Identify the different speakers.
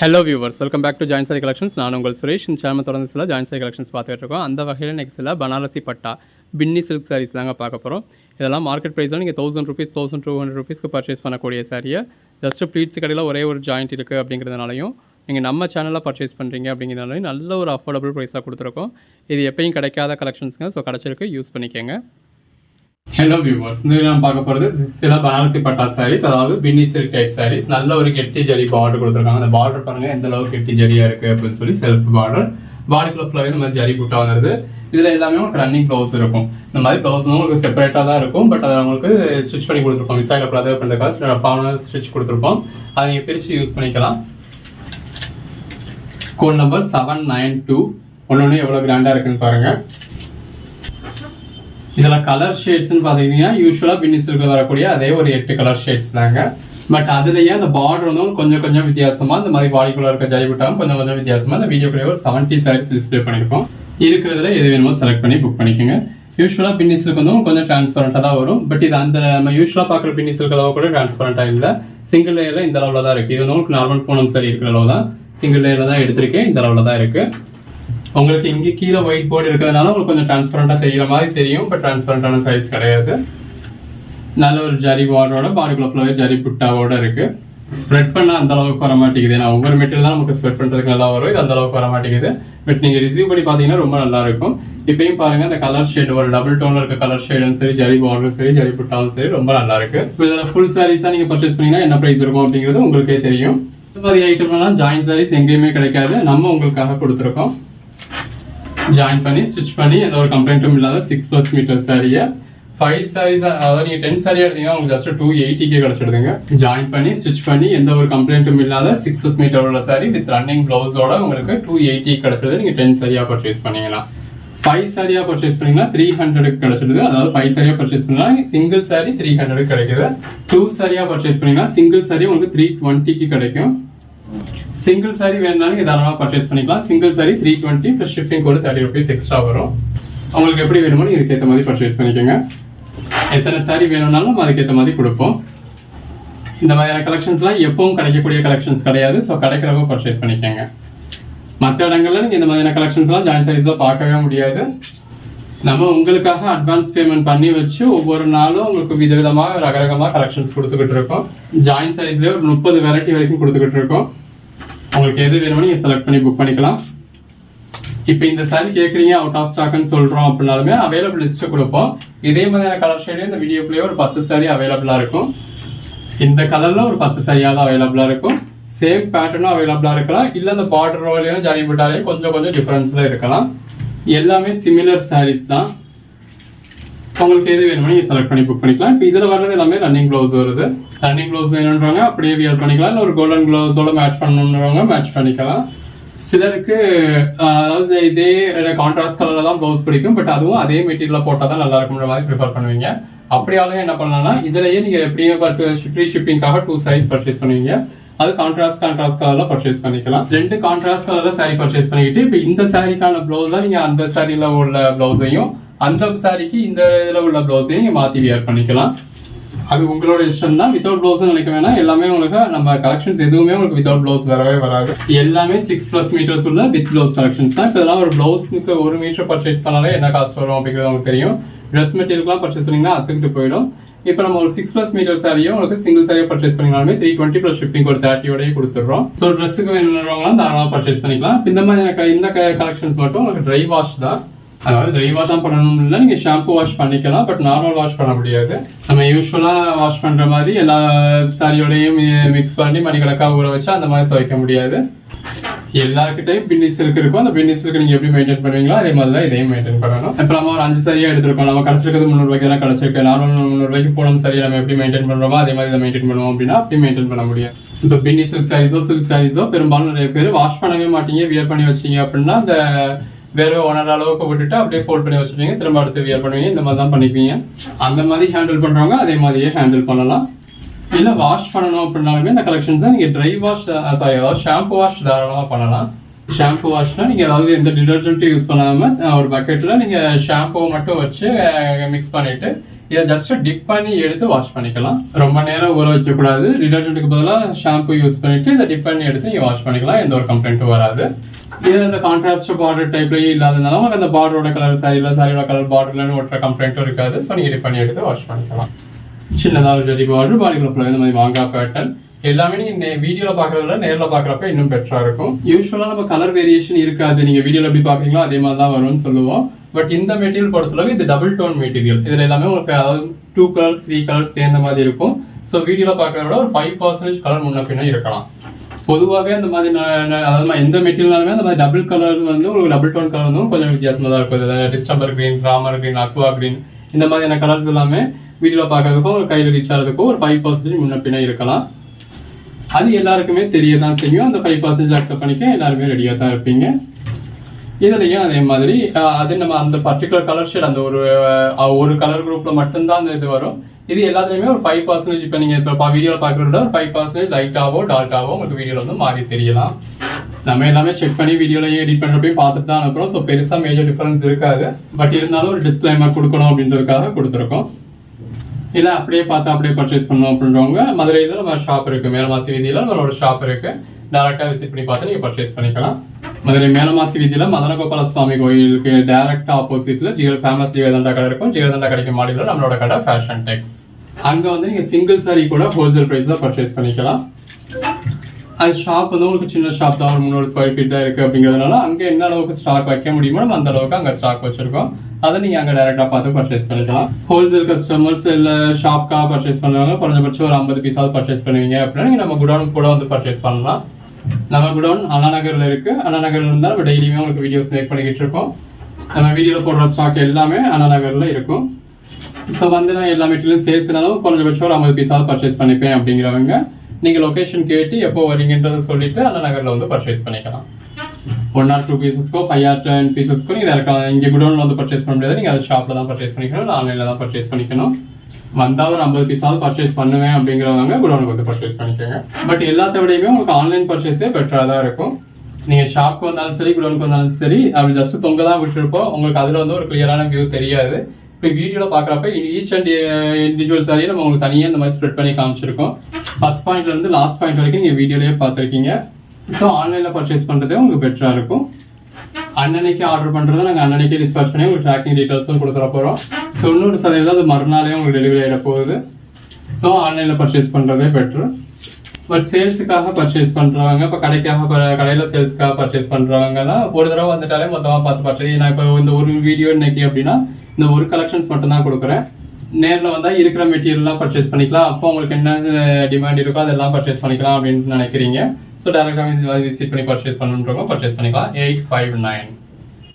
Speaker 1: Hello viewers welcome back to join sari collections நான் உங்கள் சுரேஷ். இந்த சேனல் தொடர்ந்து சில ஜாயின் சாரி கலெக்ஷன்ஸ் பார்த்துட்டு இருக்கோம். அந்த வகையில் நெக்ஸ்ட் சில பனாரசி பட்டா பின்னி சில்க் சாரீஸ் தாங்க பார்க்க போகிறோம் இதெல்லாம் மார்க்கெட் ப்ரைஸில் நீங்கள் thousand rupees thousand two hundred ருபீஸ்க்கு பர்ச்சேஸ் பண்ணக்கூடிய சாரியை ஜஸ்ட்டு ப்ளீட்ஸ் கடையில் ஒரே ஒரு ஜாயிண்ட் இருக்குது அப்படிங்கிறதுனாலையும் நீங்கள் நம்ம சேனலில் பர்ச்சேஸ் பண்ணுறீங்க அப்படிங்கிறதுனாலையும் நல்ல ஒரு அஃபோர்டபுள் ப்ரைஸாக கொடுத்துருக்கோம். இது எப்பயும் கிடைக்காத கலெக்ஷன்ஸுங்க ஸோ கிடச்சிருக்கு. யூஸ் பண்ணிக்கோங்க. ஹலோ வியூவர்ஸ் இந்த video நம்ம பார்க்க போகிறது சில பனாரசி பட்டா சாரீஸ் அதாவது பின்னி சில்க் டைப் சாரீஸ் நல்ல ஒரு கெட்டி ஜரி பார்டர் கொடுத்துருக்காங்க. அந்த பார்டர் பாருங்க எந்த அளவுக்கு கெட்டி ஜரியா இருக்கு அப்படின்னு சொல்லி செல்ஃப் பார்டர் பாடிக்குள்ள ஃபுல்லாகவே இந்த மாதிரி ஜரி புட்டா வந்துருது. இதில் எல்லாமே உங்களுக்கு ரன்னிங் ப்ளவுஸ் இருக்கும். இந்த மாதிரி ப்ளவுஸ் உங்களுக்கு செப்பரேட்டாக தான் இருக்கும். பட் அதை உங்களுக்கு ஸ்டிச் பண்ணி கொடுத்துருப்போம். மிஸ் ஆகிடக்கூடாது பண்ணுறதுக்காக சில ஃபார்மல் ஸ்டிச் கொடுத்துருப்போம். அதை நீங்கள் பிரித்து யூஸ் பண்ணிக்கலாம். Code number seven nine two ஒன்று எவ்வளோ கிராண்டாக இருக்குன்னு பாருங்கள் இதில் கலர் ஷேட்ஸ்னு பார்த்தீங்கன்னா யூஸ்வலாக பின்னிஸ்ல வரக்கூடிய அதே ஒரு எட்டு கலர் ஷேட்ஸ் தாங்க. பட் அதுலேயே அந்த பார்டர் வந்து கொஞ்சம் கொஞ்சம் வித்தியாசமாக இந்த மாதிரி பாடிக்குள்ள இருக்க ஜரி புட்டாவும் கொஞ்சம் கொஞ்சம் வித்தியாசமாக அந்த வீடியோக்குள்ளே ஒரு செவன்டி சாரீஸ் டிஸ்பிளே பண்ணிருக்கோம். இருக்கிறதுல எது வேணுமோ செலக்ட் பண்ணி புக் பண்ணிக்கோங்க. யூஸ்வலாக பின்னி சில்க் வந்து கொஞ்சம் டிரான்ஸ்பரண்ட்டாக தான் வரும். பட் இது அந்த நம்ம யூஸ்வலாக பார்க்குற பின்னி சில்க் அளவு கூட டிரான்ஸ்பரண்ட்டாக இல்லை. சிங்கிள் லேயரில் இந்த அளவில் தான் இருக்குது இது வந்து நார்மல் பூனம் சரி இருக்கிற அளவு தான் சிங்கிள் லேயரில் தான் எடுத்திருக்கேன். இந்த அளவில் தான் இருக்குது உங்களுக்கு இங்க கீழே ஒயிட் போர்டு இருக்கிறதுனால உங்களுக்கு கொஞ்சம் டிரான்ஸ்பரண்டா தெரியுற மாதிரி தெரியும் பட் டிரான்ஸ்பரண்டான சைஸ் கிடையாது. நல்ல ஒரு ஜரி வார்டோட பாடிக்குள்ள ஃபுல்லாவே ஜரி புட்டாவோட இருக்கு. ஸ்ப்ரெட் பண்ண அந்த அளவுக்கு வர மாட்டேங்குது. நான் ஒவ்வொரு மெட்டீரியல் தான் நமக்கு ஸ்ப்ரெட் பண்றதுக்கு நல்லா வரும். இது அந்த அளவுக்கு வர மாட்டேங்குது. பட் நீங்க ரிசீவ் பண்ணி பாத்தீங்கன்னா ரொம்ப நல்லா இருக்கும். இப்பயும் பாருங்க அந்த கலர் ஷேட் ஒரு டபுள் டோன்ல இருக்க கலர் ஷேடும் சரி ஜரி பார்டரும் சரி ஜரி புட்டாவும் சரி ரொம்ப நல்லா இருக்கு. இப்போ இதில் ஃபுல் சாரீஸா நீங்க பர்ச்சேஸ் பண்ணீங்கன்னா என்ன பிரைஸ் இருக்கும் அப்படிங்கிறது உங்களுக்கே தெரியும். இந்த மாதிரி ஐட்டம்லாம் ஜாயின் சாரீஸ் எங்கேயுமே கிடைக்காது. நம்ம உங்களுக்காக கொடுத்துருக்கோம். ஜாயின் பண்ணி ஸ்டிச் பண்ணி எந்த ஒரு கம்ப்ளைண்ட்டும் இல்லாத சிக்ஸ் ப்ளஸ் மீட்டர் சாரியை ஃபைவ் சாரீஸ் அதாவது நீங்கள் டென் சாரி எடுத்தீங்கன்னா உங்களுக்கு ஜஸ்ட் டூ எயிட்டிக்கே கிடச்சிடுதுங்க. ஜாயின் பண்ணி ஸ்டிச் பண்ணி எந்த ஒரு கம்ப்ளைண்ட்டும் இல்லாத சிக்ஸ் ப்ளஸ் மீட்டர் உள்ள சாரி வித் ரன்னிங் ப்ளவுஸோட உங்களுக்கு டூ எயிட்டி கிடச்சிடுது. நீங்கள் டென் சாரியாக பர்ச்சேஸ் பண்ணிக்கலாம். ஃபைவ் சாரியாக பர்ச்சேஸ் பண்ணிங்கன்னா த்ரீ ஹண்ட்ரடுக்கு கிடச்சிடுது. அதாவது ஃபைவ் சாரியாக பர்ச்சேஸ் பண்ணா சிங்கிள் சாரி த்ரீ ஹண்ட்ரடுக்கு கிடைக்குது. டூ சாரியாக பர்ச்சேஸ் பண்ணிங்கன்னா சிங்கிள் சாரி உங்களுக்கு த்ரீ டுவெண்ட்டிக்கு கிடைக்கும். சிங்கிள் சாரி வேணும்னாலும் நீங்கள் தாராளமாக பர்ச்சேஸ் பண்ணிக்கலாம். Single sari three twenty plus shipping ஒரு தேர்ட்டி ருபீஸ் எக்ஸ்ட்ரா வரும். உங்களுக்கு எப்படி வேணுமோ நீங்க இதுக்கேற்ற மாதிரி பர்ச்சேஸ் பண்ணிக்கோங்க. எத்தனை சாரி வேணும்னாலும் அதுக்கேற்ற மாதிரி கொடுப்போம். இந்த மாதிரியான கலெக்ஷன்ஸ்லாம் எப்பவும் கிடைக்கக்கூடிய கலெக்ஷன்ஸ் கிடையாது. ஸோ கிடைக்கிறவங்க பர்ச்சேஸ் பண்ணிக்கோங்க. மற்ற இடங்கள்ல நீங்கள் இந்த மாதிரியான கலெக்ஷன்ஸ்லாம் ஜாயின் சாரீஸ்ல பார்க்கவே முடியாது. நம்ம உங்களுக்காக அட்வான்ஸ் பேமெண்ட் பண்ணி வச்சு ஒவ்வொரு நாளும் உங்களுக்கு விதவிதமாக ரகரகமாக கலெக்ஷன்ஸ் கொடுத்துக்கிட்டு இருக்கோம். ஜாயின் சாரீஸ்லேயே ஒரு முப்பது வெரைட்டி வரைக்கும் கொடுத்துக்கிட்டு இருக்கோம். உங்களுக்கு எது வேணுமோ நீங்க செலக்ட் பண்ணி புக் பண்ணிக்கலாம். இப்போ இந்த சாரி கேட்குறீங்க அவுட் ஆஃப் ஸ்டாக்னு சொல்கிறோம் அப்படின்னாலுமே அவைலபிள் லிஸ்ட் கொடுப்போம். இதே மாதிரியான கலர் ஷேடு இந்த வீடியோக்குள்ளேயே ஒரு பத்து சாரி அவைலபிளாக இருக்கும். இந்த கலரில் ஒரு பத்து சேரீயாக தான் அவைலபிளாக இருக்கும். சேம் பேட்டர்னும் அவைலபிளாக இருக்கலாம். இல்லை அந்த பார்டர் ரோலையும் ஜாயின் போட்டாலையும் கொஞ்சம் கொஞ்சம் டிஃப்ரென்ஸில் இருக்கலாம். எல்லாமே சிமிலர் சாரீஸ் தான். உங்களுக்கு எது வேணுமோ நீங்கள் செலக்ட் பண்ணி புக் பண்ணிக்கலாம். இப்போ இதில் வர்றது எல்லாமே ரன்னிங் க்ளவுஸ் வருது. ரன்னிங் க்ளவுஸ் வேணுன்றவங்க அப்படியே வியர் பண்ணிக்கலாம். இல்லை ஒரு கோல்டன் க்ளவுஸோட மேட்ச் பண்ணணுன்றவங்க மேட்ச் பண்ணிக்கலாம். சிலருக்கு அதாவது இதே கான்ட்ராஸ்ட் கலரில் தான் ப்ளவுஸ் பிடிக்கும். பட் அதுவும் அதே மெட்டீரியலாக போட்டால் தான் நல்லா இருக்கும்ன்ற மாதிரி ப்ரிஃபர் பண்ணுவீங்க. அப்படியாலும் என்ன பண்ணலாம்னா இதுலயே நீங்க எப்படியே ஃப்ரீ ஷிப்பிங்காக டூ சைஸ் பர்ச்சேஸ் பண்ணுவீங்க. அது கான்ட்ராஸ்ட் கான்ட்ராஸ்ட் கலர்ல பர்ச்சேஸ் பண்ணிக்கலாம். ரெண்டு கான்ட்ராஸ்ட் கலர்ல saree பர்ச்சேஸ் பண்ணிக்கிட்டு இப்போ இந்த சாரிக்கான தான் நீங்க அந்த சாரில உள்ள ப்ளவுஸையும் அந்த சாரிக்கு இந்த இதில் உள்ள ப்ளவுஸையும் நீங்கள் மாற்றி வியர் பண்ணிக்கலாம். அது உங்களோட இஷ்டம் தான். வித்தவுட் ப்ளவுஸ் நினைக்க வேணாம். எல்லாமே உங்களுக்கு நம்ம கலெக்ஷன்ஸ் எதுவுமே உங்களுக்கு வித்தவுட் ப்ளவுஸ் வரவே வராது. எல்லாமே சிக்ஸ் ப்ளஸ் மீட்டர்ஸ் உள்ள வித் ப்ளவுஸ் கலெக்ஷன்ஸ் தான். இப்போ இதெல்லாம் ஒரு ப்ளவுஸுக்கு ஒரு மீட்டர் பர்ச்சேஸ் பண்ணாலே என்ன காஸ்ட் வரும் அப்படிங்கிறது உங்களுக்கு தெரியும். ட்ரெஸ் மெட்டீரியல்லாம் பர்ச்சேஸ் பண்ணிங்கன்னா அத்துக்கிட்டு போயிடும். இப்போ நம்ம ஒரு சிக்ஸ் ப்ளஸ் மீட்டர் சாரியும் உங்களுக்கு சிங்கிள் சாரியை பர்ச்சேஸ் பண்ணிங்கனாலுமே த்ரீ டுவெண்ட்டி ப்ளஸ் ஷிப்பிங் ஒரு தேர்ட்டியோடய கொடுத்துட்றோம். ஸோ ட்ரெஸ்ஸுக்கு வேணுன்றவங்களாம் தாராளமாக பர்ச்சேஸ் பண்ணிக்கலாம். இந்த மாதிரி இந்த கலெக்ஷன்ஸ் மட்டும் உங்களுக்கு ட்ரை வாஷ் தான். அதாவது ட்ரை வாஷ் தான் பண்ணணும் இல்லை நீங்கள் ஷாம்பு வாஷ் பண்ணிக்கலாம் பட் நார்மல் வாஷ் பண்ண முடியாது. நம்ம யூஸ்வலாக வாஷ் பண்ணுற மாதிரி எல்லா சாரியோடையும் மிக்ஸ் பண்ணி மணிக்கணக்காக ஊற வச்சா அந்த மாதிரி துவைக்க முடியாது. எல்லாருக்கிட்டையும் பின்னி சில்க் இருக்கும். அந்த பின்னி சில்க் நீங்கள் எப்படி மெயின்டைன் பண்ணுவீங்களோ அதே மாதிரி தான் இதையும் மெயின்டைன் பண்ணணும். இப்போ நம்ம ஒரு அஞ்சு சரியா எடுத்திருக்கோம். நம்ம கிடச்சிருக்கிறது முந்நூறுபாய்க்கு தான் கிடச்சிருக்கு. நார்மல் முந்நூறுபாய்க்கு போனோம் சரியாக நம்ம எப்படி மெயின்டைன் பண்ணுறோமோ அதே மாதிரி இதை மெயின்டைன் பண்ணுவோம் அப்படின்னா அப்படி மெயின்டைன் பண்ண முடியாது. இப்போ பின்னி சில்க் சாரீஸோ சில்க் சாரீஸோ பெரும்பாலும் நிறைய பேர் வாஷ் பண்ணவே மாட்டீங்க வியர் பண்ணி வச்சிங்க அப்படின்னா அந்த வேற ஒன்றரை அளவுக்கு விட்டுட்டு அப்படியே ஃபோல்ட் பண்ணி வச்சுருவீங்க. திரும்ப அடுத்து வியர் பண்ணுவீங்க. இந்த மாதிரி தான் பண்ணிப்பீங்க அந்த மாதிரி ஹேண்டில் பண்ணுறவங்க அதே மாதிரியே ஹேண்டில் பண்ணலாம். இல்லை வாஷ் பண்ணணும் அப்படின்னாலுமே இந்த கலெக்ஷன்ஸை நீங்கள் ட்ரை வாஷ் சாரி அதாவது ஷாம்பு வாஷ் தாராளமாக பண்ணலாம். ஷாம்பு வாஷ்னா நீங்கள் அதாவது எந்த டிடர்ஜென்ட்டும் யூஸ் பண்ணாமல் ஒரு பக்கெட்டில் நீங்கள் ஷாம்புவை மட்டும் வச்சு மிக்ஸ் பண்ணிவிட்டு இதை ஜஸ்ட் டிப் பண்ணி எடுத்து வாஷ் பண்ணிக்கலாம். ரொம்ப நேரம் ஊற வச்சக்கூடாது டிடர்ஜென்ட்டுக்கு பதிலாக ஷாம்பு யூஸ் பண்ணிட்டு இதை டிப் பண்ணி எடுத்து நீங்கள் வாஷ் பண்ணிக்கலாம். எந்த ஒரு கம்ப்ளைண்ட்டும் வராது. இது இந்த கான்ட்ராஸ்ட் பார்டர் டைப்லயே இல்லாதனால உங்களுக்கு அந்த பார்டரோட கலர் சாரியில் சாரியோட கலர் பார்டர்லன்னு ஒட்டுற கம்ப்ளைண்ட்டும் இருக்காது. ஸோ நீங்கள் டிப் பண்ணி எடுத்து வாஷ் பண்ணிக்கலாம். சின்னதாக ஒரு ஜெரி பார்டர் பாடிக்குள்ள ஃபுல்லாக இந்த மாதிரி மாங்காய் பேட்டர்ன் எல்லாமே நீங்கள் வீடியோவில் பாக்குறத நேரில் பார்க்குறப்ப இன்னும் பெட்டராக இருக்கும். யூஸ்வலாக நம்ம கலர் வேரியேஷன் இருக்காது. நீங்கள் வீடியோவில் எப்படி பார்க்குறீங்களோ அதே மாதிரி தான் வரும்னு சொல்லுவோம். பட் இந்த மெட்டீரியல் பொறுத்தளவு இது டபுள் டோன் மெட்டீரியல் இதுல எல்லாமே உங்களுக்கு அதாவது டூ கலர்ஸ் த்ரீ கலர்ஸ் சேர்ந்த மாதிரி இருக்கும். ஸோ வீடியோல பாக்குறத விட ஒரு ஃபைவ் பர்சன்டேஜ் கலர் முன்ன பின்ன இருக்கலாம். பொதுவாகவே அந்த மாதிரி நான் அதாவது எந்த மெட்டீரியல்னாலுமே அந்த மாதிரி டபுள் கலர் வந்து உங்களுக்கு டபுள் டோன் கலர் வந்து கொஞ்சம் வித்தியாசமாக தான் இருக்கும். Distemper green Ramar green aqua green இந்த மாதிரியான கலர்ஸ் எல்லாமே வீடியோல பார்க்கறதுக்கும் ஒரு கையில் ரீச் ஆகிறதுக்கும் ஒரு ஃபைவ் பர்சன்டேஜ் முன்ன பின்ன இருக்கலாம். அது எல்லாருக்குமே தெரிய தான் செய்யும். அந்த ஃபைவ் பர்சன்டேஜ் அக்செப்ட் பண்ணிக்க எல்லாருமே ரெடியாக தான் இருப்பீங்க. இதுலயும் அதே மாதிரி அது நம்ம அந்த பர்டிகுலர் கலர் ஷேட் அந்த ஒரு ஒரு கலர் குரூப்ல மட்டும்தான் அந்த இது வரும். இது எல்லாத்துலயுமே ஒரு ஃபைவ் பர்சன்டேஜ் இப்போ நீங்க இப்போ வீடியோல பாக்குறத ஒரு ஃபைவ் பர்சன்டேஜ் லைட்டாவோ டார்க்காவோ உங்களுக்கு வீடியோல வந்து மாறி தெரியலாம். நம்ம எல்லாமே செக் பண்ணி வீடியோலயே எடிட் பண்றப்பே பார்த்துட்டு தான் அனுப்புறோம். ஸோ பெருசா மேஜர் டிஃபரன்ஸ் இருக்காது. பட் இருந்தாலும் ஒரு டிஸ்க்ளைமர் கொடுக்கணும் அப்படின்றதுக்காக கொடுத்துருக்கோம். இல்லை அப்படியே பார்த்து அப்படியே பர்ச்சேஸ் பண்ணணும் அப்படின்றவங்க மதுரையில் நம்ம ஷாப் இருக்கு. மேலமாசி வீதியில் நம்மளோட ஷாப் இருக்கு. டேரக்டா விசிட் பண்ணி பார்த்து நீங்க பர்ச்சேஸ் பண்ணிக்கலாம். மதுரை மேலமாசி வீதியில மதனகோபால சுவாமி கோயிலுக்கு டேரக்டா ஆப்போசிட்ல ஜிகர் ஃபேமஸ் ஜிகர்தண்டா கடை இருக்கும். ஜிகர்தண்டா கடைக்கு மாடியில் நம்மளோட கடை ஃபேஷன் டெக்ஸ் அங்க வந்து நீங்க சிங்கிள் சாரி கூட ஹோல்சேல் பிரைஸ் தான் பர்ச்சேஸ் பண்ணிக்கலாம். அது ஷாப் வந்து உங்களுக்கு சின்ன ஷாப் தான். ஒரு முந்நூறு ஸ்கொயர் ஃபீட் தான் இருக்கு அப்படிங்கிறதுனால அங்க என்ன அளவுக்கு ஸ்டாக் வைக்க முடியுமோ நம்ம அந்த அளவுக்கு அங்க ஸ்டாக் வச்சிருக்கோம். அதை நீங்க அங்க டைரக்டா பார்த்து பர்ச்சேஸ் பண்ணிக்கலாம். ஹோல்சேல் கஸ்டமர்ஸ் இல்ல ஷாப்க்காக பர்ச்சேஸ் பண்ணுவாங்க குறைஞ்சபட்சம் ஒரு ஐம்பது பீஸாவது பர்ச்சேஸ் பண்ணுவீங்க அப்படின்னா நீங்க நம்ம குடோனுக்கு கூட வந்து பர்ச்சேஸ் பண்ணலாம். நம்ம குடோன் அண்ணா இருக்குது அண்ணாநகரில் அண்ணா நம்ம டெய்லியுமே உங்களுக்கு வீடியோஸ் மேக் பண்ணிக்கிட்டு இருக்கோம். நம்ம வீடியோவில் போடுற ஸ்டாக் எல்லாமே அண்ணாநகரில் இருக்கும். ஸோ வந்து நான் எல்லா மெட்டீரியலும் சேர்த்துனாலும் குறைஞ்சபட்சம் ஒரு ஐம்பது பீஸாவது பர்ச்சேஸ் பண்ணிப்பேன் அப்படிங்கிறவங்க நீங்கள் லொகேஷன் கேட்டு எப்போ வரீங்கன்றதை சொல்லிட்டு அண்ணாநகரில் வந்து பர்ச்சேஸ் பண்ணிக்கலாம். ஒன் ஆர் டூ பீசஸ்க்கோ ஃபைவ் ஆர் டென் பீசஸ்க்கோ நீங்கள் டேரக்டா இங்கே குடோனில் வந்து பர்ச்சேஸ் பண்ண முடியாது. நீங்கள் அதை ஷாப்பில் தான் பர்ச்சேஸ் பண்ணிக்கணும். இல்லை ஆன்லைனில் தான் பர்ச்சேஸ் பண்ணிக்கணும். வந்தா ஒரு ஐம்பது பீஸாவது பர்ச்சேஸ் பண்ணுவேன் அப்படிங்கிறவங்க குடோனுக்கு வந்து பர்ச்சேஸ் பண்ணிக்கோங்க. பட் எல்லாத்த விடையுமே உங்களுக்கு ஆன்லைன் பர்ச்சேஸே பெட்டராக தான் இருக்கும். நீங்கள் ஷாப்க்கு வந்தாலும் சரி குடோனுக்கு வந்தாலும் சரி அப்படி ஜஸ்ட் தொங்க தான் விட்டுருப்போம் உங்களுக்கு அதில் வந்து ஒரு கிளியரான வியூ தெரியாது. இப்போ வீடியோவில் பார்க்குறப்ப ஈச் அண்ட் இண்டிவிஜுவல் சாரியை நம்ம உங்களுக்கு தனியாக இந்த மாதிரி ஸ்ப்ரெட் பண்ணி காமிச்சிருக்கோம். ஃபஸ்ட் பாயிண்ட்லேருந்து லாஸ்ட் பாயிண்ட் வரைக்கும் நீங்கள் வீடியோலேயே பார்த்துருக்கீங்க. ஸோ ஆன்லைனில் பர்ச்சேஸ் பண்ணுறதே உங்களுக்கு பெட்டராக இருக்கும். அன்னன்னைக்கு ஆர்டர் பண்ணுறது நாங்கள் அன்னன்னைக்கு டிஸ்பேச் பண்ணி உங்களுக்கு ட்ராக்கிங் டீட்டெயில்ஸும் கொடுத்துட போகிறோம் தொண்ணூறு சதவீதம் அது மறுநாளே உங்களுக்கு டெலிவரி ஆகிட போகுது. ஸோ ஆன்லைனில் பர்ச்சேஸ் பண்ணுறதே பெட்ரு பட் சேல்ஸுக்காக பர்ச்சேஸ் பண்ணுறவங்க இப்போ கடைக்காக ப- சேல்ஸுக்காக பர்ச்சேஸ் பண்ணுறவங்கன்னா ஒரு தடவை வந்துட்டாலே மொத்தமாக பார்த்து பர்ச்சேஸ் நான் இப்போ இந்த ஒரு வீடியோ இன்னைக்கு அப்படின்னா இந்த ஒரு கலெக்ஷன்ஸ் மட்டும்தான் கொடுக்குறேன். நேரில் வந்தால் இருக்கிற மெட்டீரியல்லாம் பர்ச்சேஸ் பண்ணிக்கலாம். அப்போ உங்களுக்கு என்ன டிமாண்ட் இருக்கோ அதெல்லாம் பர்ச்சேஸ் பண்ணிக்கலாம் அப்படின்னு நினைக்கிறீங்க. ஸோ டேரக்டாக விசிட் பண்ணி பர்ச்சேஸ் பண்ணுறவங்க பர்ச்சேஸ் பண்ணிக்கலாம். Eight five nine